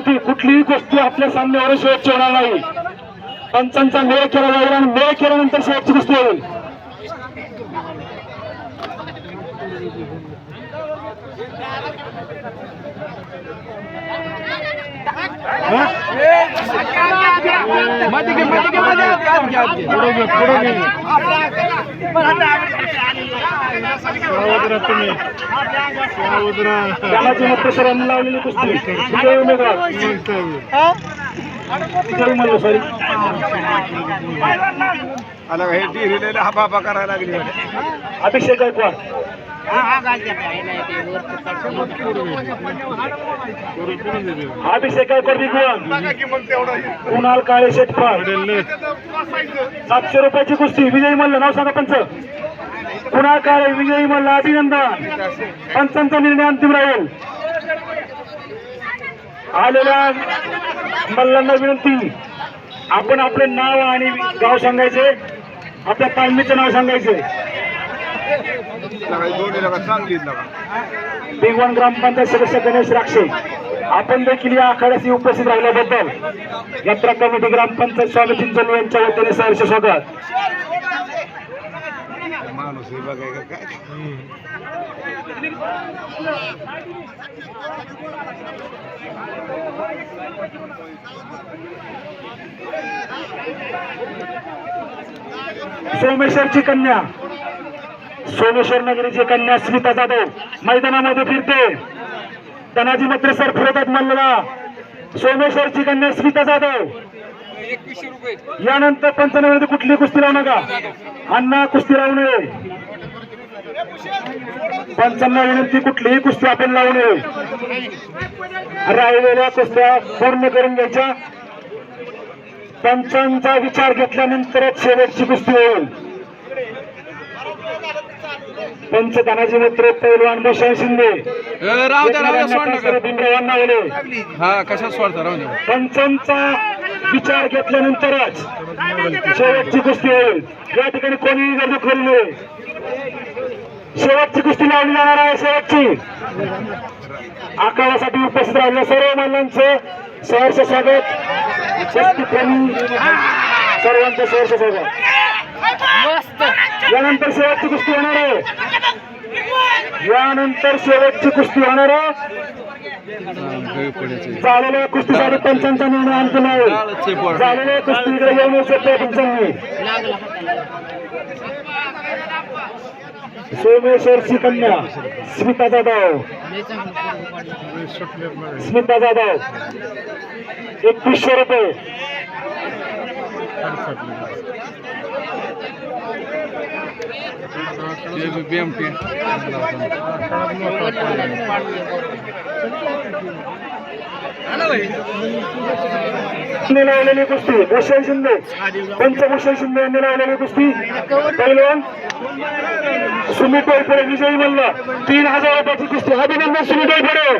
विनंती कुठलीही गोष्टी आपल्या सामन्यावर शेवटची होणार नाही. पंचांचा मेळ केला जाईल आणि मेळ केल्यानंतर शेवटची गोष्टी होईल. त्यालाची मत सरांनी लावलेली कुस्ती विजय उमेदवार सॉरी आला हे डिरिलेला हा बाबा करायला लागली अभिषेक गायकवाड अभिषेक गायकवाड विगवण कुणाल काळे शेटपाळ सातशे रुपयाची कुस्ती. विजयी मल्ल नाव सांगा पंच. कुणाल विजयी मला अभिनंदन. पंचांचा निर्णय अंतिम राहील. आलेल्या मल्लांना विनंती आपण आपले नाव आणि गाव सांगायचे आपल्या तालमीचं नाव सांगायचे. जोडी भिगवण ग्रामपंचायत सदस्य गणेश राक्षे आपण देखील या आखाड्याशी उपस्थित राहिल्याबद्दल यात्रा कमिटी ग्रामपंचायत स्वामी चिंचन यांच्या वतीने सहर्ष स्वागत. माणूस हे बघाय काय. सोमेश्वरची कन्या. सोमेश्वर नगरीची कन्या स्मिता जाधव. मैदानामध्ये फिरते. धनाजी मात्र सर फिरतात मल्लला सोमेश्वरची कन्या स्मिता जाधव. यानंतर पंचनामध्ये कुठली कुस्ती लावू नका. अण्णा कुस्ती लावू नये. पंचांना विनंती कुठलीही कुस्ती आपण लावू नये. राहिलेल्या कुस्त्या पूर्ण करून घ्यायच्या. पंचांचा विचार घेतल्यानंतरच शेवटची कुस्ती होईल. पंच तानाजी मित्र पैलवान भूषण शिंदे. राव नावले हा राव द्या. पंचांचा विचार घेतल्यानंतरच शेवटची कुस्ती होईल. या ठिकाणी कोणीही गर्दी करू नये. शेवटची कुस्ती लावली जाणार आहे शेवटची. आखाड्यासाठी उपस्थित राहिलेल्या सर्व महिलांचं सहर्ष स्वागत. कुस्ती प्रेमी सर्वांचं सहर्ष स्वागत. यानंतर शेवटची कुस्ती होणार आहे. यानंतर शेवटची कुस्ती होणार आहे. झालेल्या कुस्तीसाठी पंचांचा निर्णय अंतिम आहे झालेल्या कुस्तीकडे येऊन येऊ शकतो पंचांनी. सोमेश्वरची कन्या स्मिता जाधव. स्मिता जाधव. एकवीसशे रुपये. यांनी लावलेली कुस्ती भूषण शिंदे. पंचभूषण शिंदे? यांनी लावलेली कुस्ती. पहिलवान सुमित वैपडे विजयी मल्ल. तीन हजार रुपयाची कुस्ती. अभिनंदन सुमित वैपडे